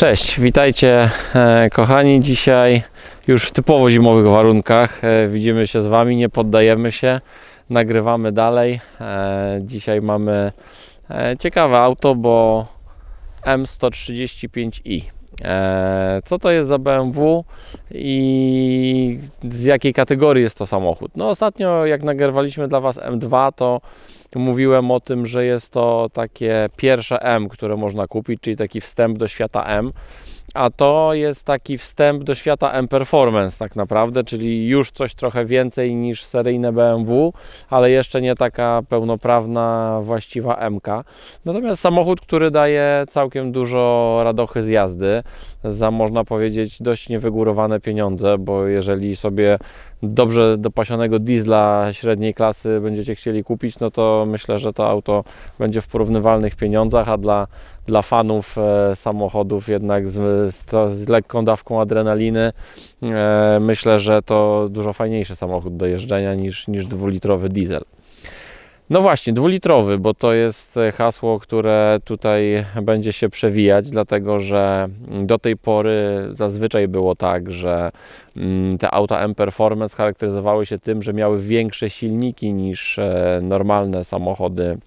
Cześć, witajcie e, kochani. Dzisiaj już w typowo zimowych warunkach e, widzimy się z Wami, nie poddajemy się, nagrywamy dalej. E, dzisiaj mamy ciekawe auto, bo M135i. E, co to jest za BMW i z jakiej kategorii jest to samochód? No ostatnio jak nagrywaliśmy dla Was M2, to mówiłem o tym, że jest to takie pierwsze M, które można kupić, czyli taki wstęp do świata M. A to jest taki wstęp do świata M Performance tak naprawdę, czyli już coś trochę więcej niż seryjne BMW, ale jeszcze nie taka pełnoprawna, właściwa MK. Natomiast samochód, który daje całkiem dużo radochy z jazdy, za można powiedzieć dość niewygórowane pieniądze, bo jeżeli sobie dobrze dopasionego diesla średniej klasy będziecie chcieli kupić, no to myślę, że to auto będzie w porównywalnych pieniądzach, a dla, dla fanów e, samochodów jednak z, z, z lekką dawką adrenaliny e, myślę, że to dużo fajniejszy samochód do jeżdżenia niż, niż dwulitrowy diesel. No właśnie, dwulitrowy, bo to jest e, hasło, które tutaj będzie się przewijać, dlatego że do tej pory zazwyczaj było tak, że mm, te auta M Performance charakteryzowały się tym, że miały większe silniki niż e, normalne samochody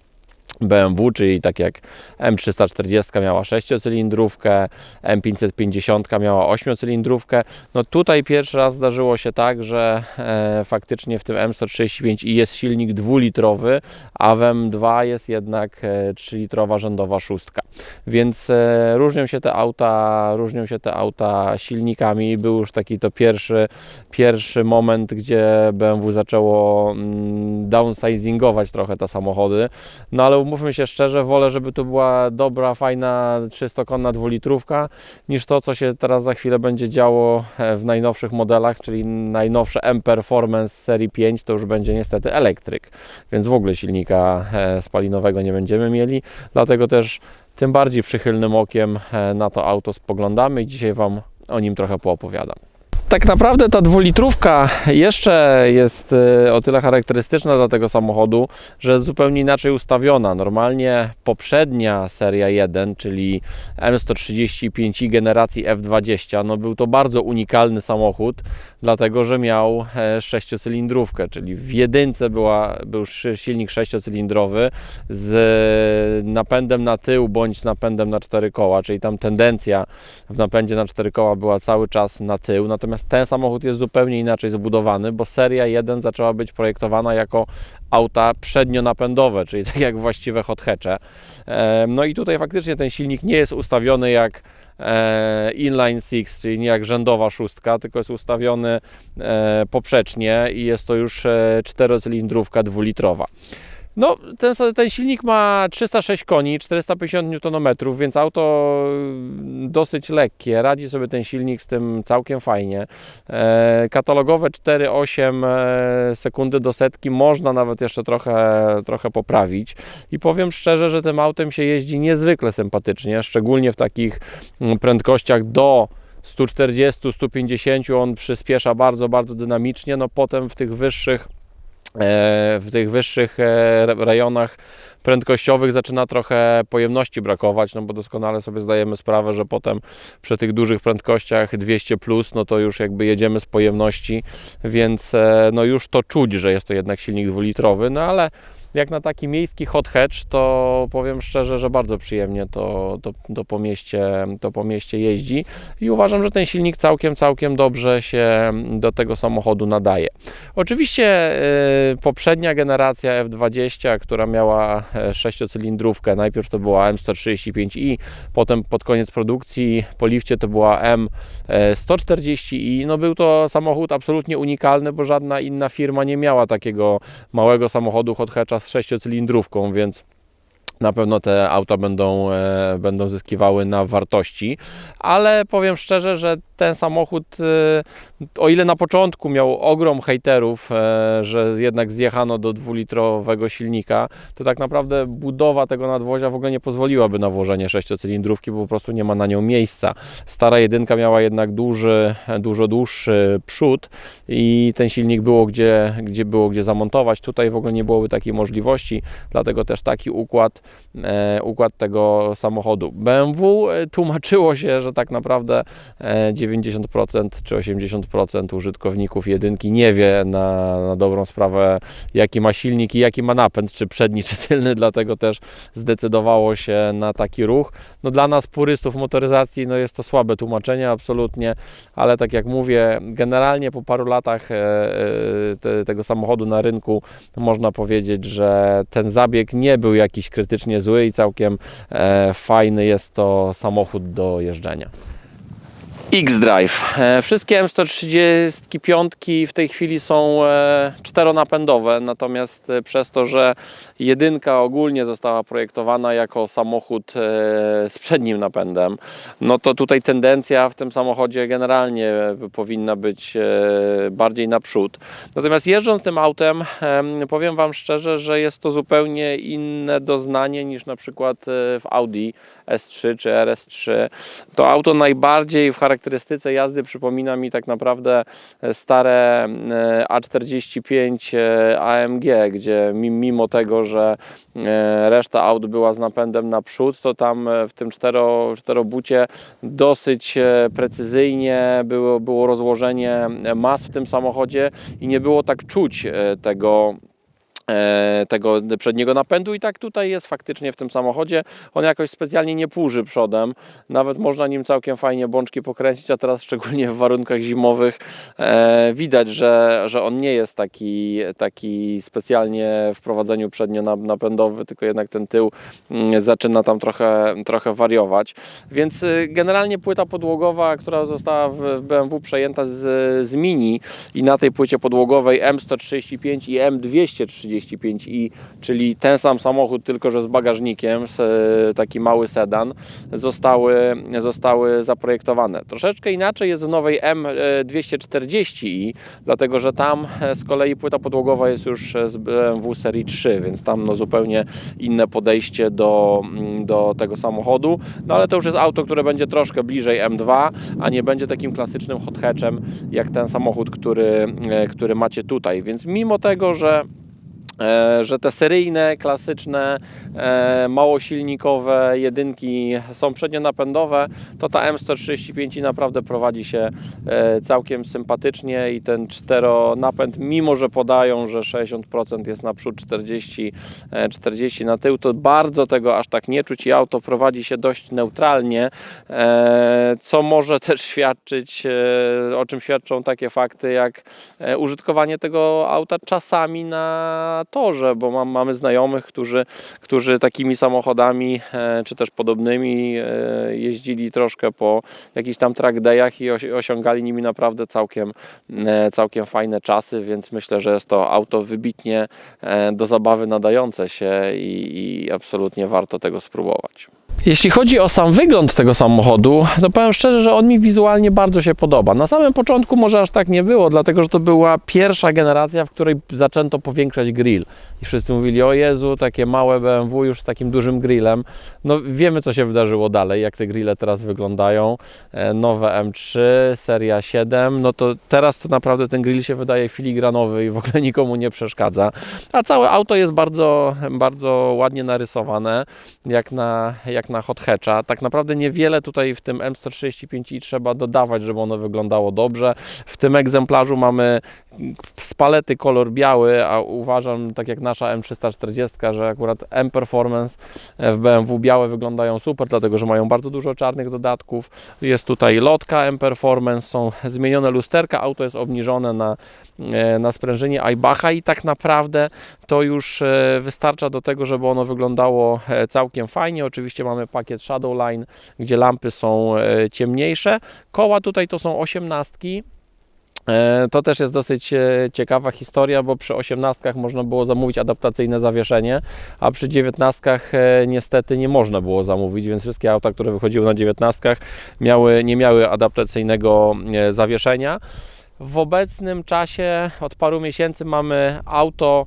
BMW, czyli tak jak M340 miała 6-cylindrówkę, M550 miała 8-cylindrówkę. No tutaj pierwszy raz zdarzyło się tak, że e, faktycznie w tym M135i jest silnik dwulitrowy, a w M2 jest jednak e, 3-litrowa rzędowa szóstka. Więc e, różnią się te auta, różnią się te auta silnikami. Był już taki to pierwszy, pierwszy moment, gdzie BMW zaczęło mm, downsizingować trochę te samochody. No ale umówmy się szczerze, wolę, żeby to była dobra, fajna, 300-konna dwulitrówka, niż to, co się teraz za chwilę będzie działo e, w najnowszych modelach, czyli najnowsze M Performance serii 5, to już będzie niestety elektryk, więc w ogóle silnika e, spalinowego nie będziemy mieli, dlatego też tym bardziej przychylnym okiem e, na to auto spoglądamy i dzisiaj Wam o nim trochę poopowiadam. Tak naprawdę ta dwulitrówka jeszcze jest y, o tyle charakterystyczna dla tego samochodu, że jest zupełnie inaczej ustawiona. Normalnie poprzednia seria 1, czyli M135i generacji F20, no był to bardzo unikalny samochód, dlatego że miał e, sześciocylindrówkę, czyli w jedynce była, był silnik sześciocylindrowy z napędem na tył bądź z napędem na cztery koła, czyli tam tendencja w napędzie na cztery koła była cały czas na tył, natomiast ten samochód jest zupełnie inaczej zbudowany, bo seria 1 zaczęła być projektowana jako auta przednionapędowe, czyli tak jak właściwe hot hatche. E, No i tutaj faktycznie ten silnik nie jest ustawiony jak e, inline six, czyli nie jak rzędowa szóstka, tylko jest ustawiony e, poprzecznie i jest to już czterocylindrówka dwulitrowa. No, ten, ten silnik ma 306 koni, 450 Nm, więc auto mm, dosyć lekkie. Radzi sobie ten silnik z tym całkiem fajnie. E, katalogowe 4,8 e, sekundy do setki można nawet jeszcze trochę, trochę poprawić. I powiem szczerze, że tym autem się jeździ niezwykle sympatycznie, szczególnie w takich mm, prędkościach do 140-150 on przyspiesza bardzo, bardzo dynamicznie. No potem w tych wyższych w tych wyższych e, rejonach prędkościowych zaczyna trochę pojemności brakować, no bo doskonale sobie zdajemy sprawę, że potem przy tych dużych prędkościach 200 plus, no to już jakby jedziemy z pojemności, więc e, no już to czuć, że jest to jednak silnik dwulitrowy, no ale jak na taki miejski hot hatch, to powiem szczerze, że bardzo przyjemnie to, to, to, po mieście, to po mieście jeździ i uważam, że ten silnik całkiem, całkiem dobrze się do tego samochodu nadaje. Oczywiście y, poprzednia generacja F20, która miała e, sześciocylindrówkę, najpierw to była M135i, potem pod koniec produkcji po lifcie to była M140i. No był to samochód absolutnie unikalny, bo żadna inna firma nie miała takiego małego samochodu hot hatcha z sześciocylindrówką, więc na pewno te auta będą, e, będą zyskiwały na wartości, ale powiem szczerze, że ten samochód, e, o ile na początku miał ogrom hejterów, e, że jednak zjechano do dwulitrowego silnika, to tak naprawdę budowa tego nadwozia w ogóle nie pozwoliłaby na włożenie sześciocylindrówki, bo po prostu nie ma na nią miejsca. Stara jedynka miała jednak duży, dużo dłuższy przód i ten silnik było gdzie, gdzie było gdzie zamontować. Tutaj w ogóle nie byłoby takiej możliwości, dlatego też taki układ e, układ tego samochodu. BMW e, tłumaczyło się, że tak naprawdę e, 90% czy 80% użytkowników jedynki nie wie na, na dobrą sprawę, jaki ma silnik i jaki ma napęd, czy przedni, czy tylny, dlatego też zdecydowało się na taki ruch. No dla nas, purystów motoryzacji, no jest to słabe tłumaczenie, absolutnie, ale tak jak mówię, generalnie po paru latach e, e, te, tego samochodu na rynku można powiedzieć, że ten zabieg nie był jakiś krytycznie zły i całkiem e, fajny jest to samochód do jeżdżenia. X-Drive. E, Wszystkie M135 w tej chwili są e, czteronapędowe, natomiast e, przez to, że jedynka ogólnie została projektowana jako samochód z przednim napędem, no to tutaj tendencja w tym samochodzie generalnie powinna być bardziej naprzód. Natomiast jeżdżąc tym autem, em, powiem Wam szczerze, że jest to zupełnie inne doznanie niż na przykład w Audi S3 czy RS3. To auto najbardziej w charakterystyce jazdy przypomina mi tak naprawdę e, stare e, A45 e, AMG, gdzie mi- mimo tego, że e, reszta aut była z napędem naprzód, to tam e, w tym cztero, czterobucie dosyć e, precyzyjnie było, było rozłożenie mas w tym samochodzie i nie było tak czuć e, tego e, tego przedniego napędu i tak tutaj jest faktycznie w tym samochodzie. On jakoś specjalnie nie płuży przodem, nawet można nim całkiem fajnie bączki pokręcić, a teraz szczególnie w warunkach zimowych e, widać, że, że on nie jest taki, taki specjalnie w prowadzeniu przednio-napędowy, tylko jednak ten tył mm, zaczyna tam trochę, trochę wariować. Więc y, generalnie płyta podłogowa, która została w BMW przejęta z, z Mini i na tej płycie podłogowej M135 i M235i, czyli ten sam samochód, tylko że z bagażnikiem, e, taki mały sedan, zostały, zostały zaprojektowane. Troszeczkę inaczej jest w nowej M240i, dlatego że tam e, z kolei płyta podłogowa jest już z BMW serii 3, więc tam no zupełnie inne podejście do, mm, do tego samochodu. No ale to już jest auto, które będzie troszkę bliżej M2, a nie będzie takim klasycznym hot hatchem jak ten samochód, który, e, który macie tutaj. Więc mimo tego, że e, że te seryjne, klasyczne, e, małosilnikowe jedynki są przednionapędowe, to ta M135 naprawdę prowadzi się e, całkiem sympatycznie i ten czteronapęd, mimo że podają, że 60% jest naprzód, 40, e, 40 na tył, to bardzo tego aż tak nie czuć i auto prowadzi się dość neutralnie, e, co może też świadczyć, e, o czym świadczą takie fakty jak e, użytkowanie tego auta czasami na torze, bo mam, mamy znajomych, którzy, którzy takimi samochodami e, czy też podobnymi e, jeździli troszkę po jakichś tam track dayach i osi- osiągali nimi naprawdę całkiem, e, całkiem fajne czasy, więc myślę, że jest to auto wybitnie do zabawy nadające się i, i absolutnie warto tego spróbować. Jeśli chodzi o sam wygląd tego samochodu, to powiem szczerze, że on mi wizualnie bardzo się podoba. Na samym początku może aż tak nie było, dlatego że to była pierwsza generacja, w której zaczęto powiększać grill. I wszyscy mówili, o Jezu, takie małe BMW już z takim dużym grillem. No wiemy, co się wydarzyło dalej, jak te grille teraz wyglądają. E, Nowe M3, seria 7, no to teraz to naprawdę ten grill się wydaje filigranowy i w ogóle nikomu nie przeszkadza. A całe auto jest bardzo, bardzo ładnie narysowane, jak na, jak na hot hatcha. Tak naprawdę niewiele tutaj w tym M135i trzeba dodawać, żeby ono wyglądało dobrze. W tym egzemplarzu mamy z palety kolor biały, a uważam, tak jak nasza M340, że akurat M Performance w BMW białe wyglądają super, dlatego że mają bardzo dużo czarnych dodatków. Jest tutaj lotka M Performance, są zmienione lusterka, auto jest obniżone na, e, na sprężynie Aybacha i tak naprawdę to już e, wystarcza do tego, żeby ono wyglądało e, całkiem fajnie. Oczywiście mamy pakiet Shadowline, gdzie lampy są e, ciemniejsze. Koła tutaj to są osiemnastki. E, To też jest dosyć e, ciekawa historia, bo przy 18 można było zamówić adaptacyjne zawieszenie, a przy 19 e, niestety nie można było zamówić, więc wszystkie auta, które wychodziły na 19 miały, nie miały adaptacyjnego zawieszenia. W obecnym czasie od paru miesięcy mamy auto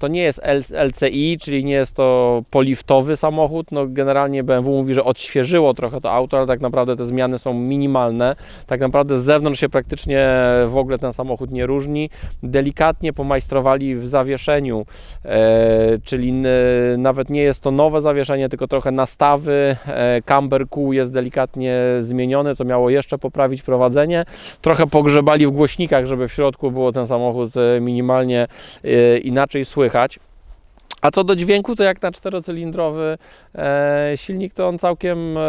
to nie jest LCI, czyli nie jest to poliftowy samochód. No, generalnie BMW mówi, że odświeżyło trochę to auto, ale tak naprawdę te zmiany są minimalne. Tak naprawdę z zewnątrz się praktycznie w ogóle ten samochód nie różni. Delikatnie pomajstrowali w zawieszeniu, e, czyli nawet nie jest to nowe zawieszenie, tylko trochę nastawy. E, camber kół jest delikatnie zmieniony, co miało jeszcze poprawić prowadzenie. Trochę pogrzebali w głośnikach, żeby w środku było ten samochód e, minimalnie e, inaczej słychać słychać. A co do dźwięku, to jak na czterocylindrowy e, silnik, to on całkiem e,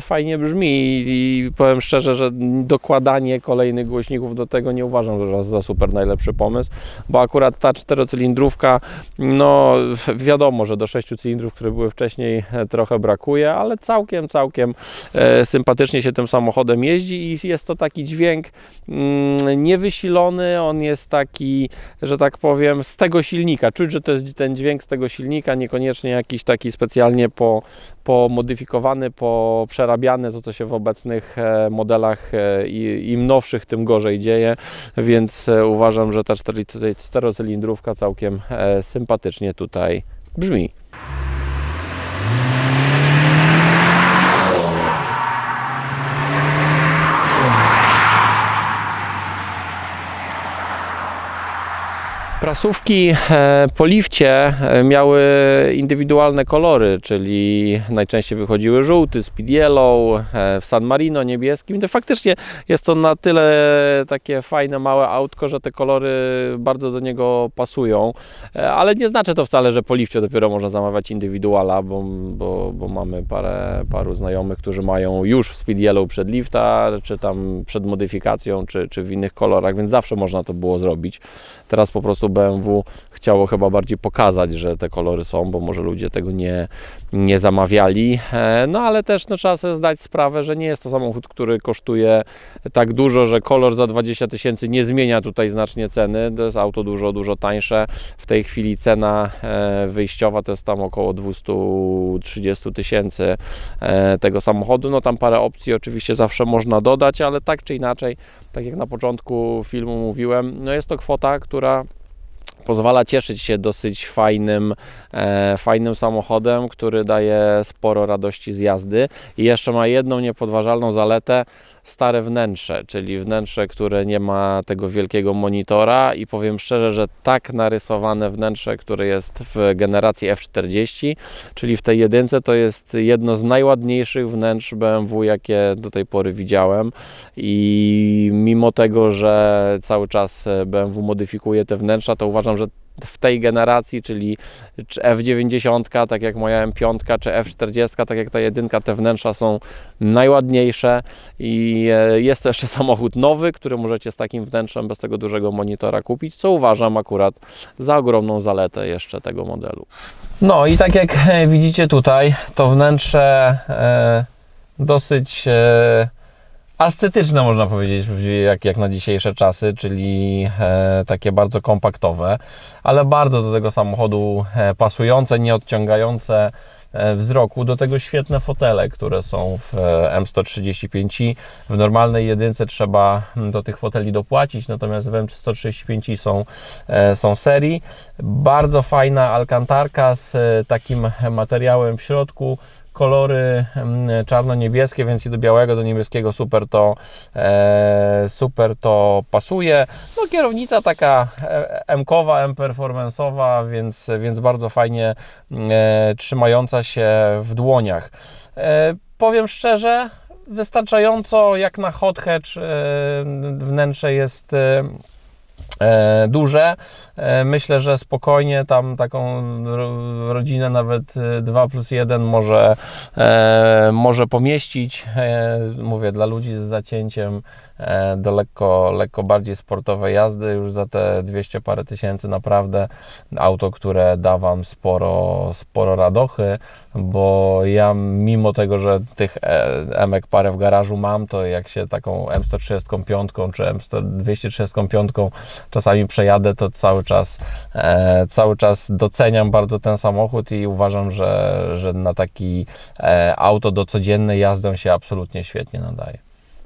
fajnie brzmi i, powiem szczerze, że dokładanie kolejnych głośników do tego nie uważam że za super najlepszy pomysł, bo akurat ta czterocylindrówka, no wiadomo, że do sześciu cylindrów, które były wcześniej, e, trochę brakuje, ale całkiem, całkiem sympatycznie się tym samochodem jeździ i jest to taki dźwięk mm, niewysilony, on jest taki, że tak powiem, z tego silnika. Czuć, że to jest ten dźwięk z tego silnika, niekoniecznie jakiś taki specjalnie po, pomodyfikowany, poprzerabiany, to co się w obecnych e, modelach e, i- im nowszych, tym gorzej dzieje, więc e, uważam, że ta czterocylindrówka całkiem sympatycznie tutaj brzmi. Prasówki e, po lifcie e, miały indywidualne kolory, czyli najczęściej wychodziły żółty, speed yellow, e, w San Marino niebieskim. To faktycznie jest to na tyle takie fajne, małe autko, że te kolory bardzo do niego pasują. Ale nie znaczy to wcale, że po lifcie dopiero można zamawiać indywiduala, bo, bo, bo mamy parę, paru znajomych, którzy mają już speed yellow przed lifta, czy tam przed modyfikacją, czy, czy w innych kolorach, więc zawsze można to było zrobić. Teraz po prostu BMW chciało chyba bardziej pokazać, że te kolory są, bo może ludzie tego nie, nie zamawiali. E, No ale też no, trzeba sobie zdać sprawę, że nie jest to samochód, który kosztuje tak dużo, że kolor za 20 tysięcy nie zmienia tutaj znacznie ceny. To jest auto dużo, dużo tańsze. W tej chwili cena e, wyjściowa to jest tam około 230 tysięcy e, tego samochodu. No tam parę opcji oczywiście zawsze można dodać, ale tak czy inaczej, tak jak na początku filmu mówiłem, no jest to kwota, która pozwala cieszyć się dosyć fajnym, e, fajnym samochodem, który daje sporo radości z jazdy. I jeszcze ma jedną niepodważalną zaletę, stare wnętrze, czyli wnętrze, które nie ma tego wielkiego monitora i powiem szczerze, że tak narysowane wnętrze, które jest w generacji F40, czyli w tej jedynce, to jest jedno z najładniejszych wnętrz BMW, jakie do tej pory widziałem. I mimo tego, że cały czas BMW modyfikuje te wnętrza, to uważam, że w tej generacji, czyli czy F90, tak jak moja M5, czy F40, tak jak ta jedynka, te wnętrza są najładniejsze i e, jest to jeszcze samochód nowy, który możecie z takim wnętrzem bez tego dużego monitora kupić, co uważam akurat za ogromną zaletę jeszcze tego modelu. No i tak jak e, widzicie tutaj, to wnętrze e, dosyć e, ascetyczne można powiedzieć, jak, jak na dzisiejsze czasy, czyli e, takie bardzo kompaktowe, ale bardzo do tego samochodu e, pasujące, nie odciągające e, wzroku. Do tego świetne fotele, które są w e, M135i. W normalnej jedynce trzeba mm, do tych foteli dopłacić, natomiast w M135i są, są serii. Bardzo fajna alkantarka z takim materiałem w środku kolory mm, czarno-niebieskie, więc i do białego, do niebieskiego super to, e, super to pasuje. No kierownica taka e, M-kowa, M-performanceowa, więc, więc bardzo fajnie e, trzymająca się w dłoniach. Powiem szczerze, wystarczająco jak na hot hatch wnętrze jest duże. E, Myślę, że spokojnie tam taką ro- rodzinę nawet 2 plus 1 może, e, może pomieścić. E, mówię, dla ludzi z zacięciem e, do lekko, lekko bardziej sportowej jazdy, już za te 200 parę tysięcy naprawdę auto, które da Wam sporo, sporo radochy, bo ja mimo tego, że tych e, emek parę w garażu mam, to jak się taką M135 czy M235 czasami przejadę, to cały czas, e, cały czas doceniam bardzo ten samochód i uważam, że, że na taki e, auto do codziennej jazdy się absolutnie świetnie nadaje.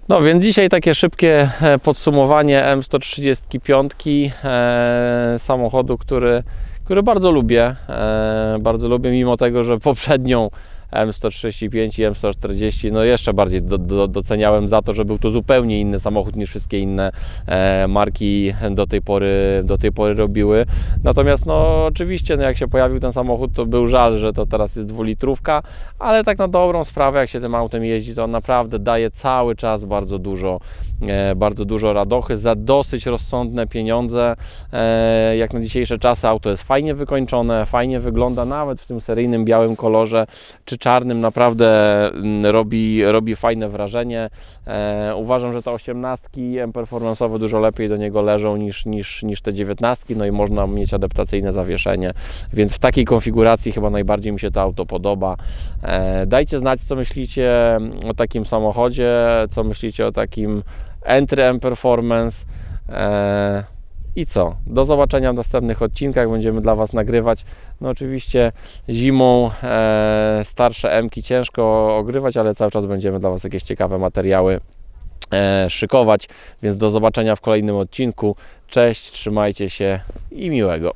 No więc dzisiaj takie szybkie e, podsumowanie M135 e, samochodu, który który bardzo lubię. E, bardzo lubię, mimo tego, że poprzednią M135 i M140 no jeszcze bardziej do, do, doceniałem za to, że był to zupełnie inny samochód niż wszystkie inne e, marki do tej, pory, do tej pory robiły. Natomiast no oczywiście no jak się pojawił ten samochód to był żal, że to teraz jest dwulitrówka, ale tak na dobrą sprawę jak się tym autem jeździ to on naprawdę daje cały czas bardzo dużo, e, bardzo dużo radochy za dosyć rozsądne pieniądze. E, jak na dzisiejsze czasy auto jest fajnie wykończone, fajnie wygląda nawet w tym seryjnym białym kolorze czy czarnym naprawdę mm, robi, robi fajne wrażenie. E, uważam, że te 18 M-performance'owe dużo lepiej do niego leżą niż, niż, niż te 19, no i można mieć adaptacyjne zawieszenie, więc w takiej konfiguracji chyba najbardziej mi się to auto podoba. E, dajcie znać, co myślicie o takim samochodzie, co myślicie o takim Entry M-Performance. E, i co? Do zobaczenia w następnych odcinkach. Będziemy dla Was nagrywać. No oczywiście zimą e, starsze M-ki ciężko ogrywać, ale cały czas będziemy dla Was jakieś ciekawe materiały e, szykować. Więc do zobaczenia w kolejnym odcinku. Cześć, trzymajcie się i miłego.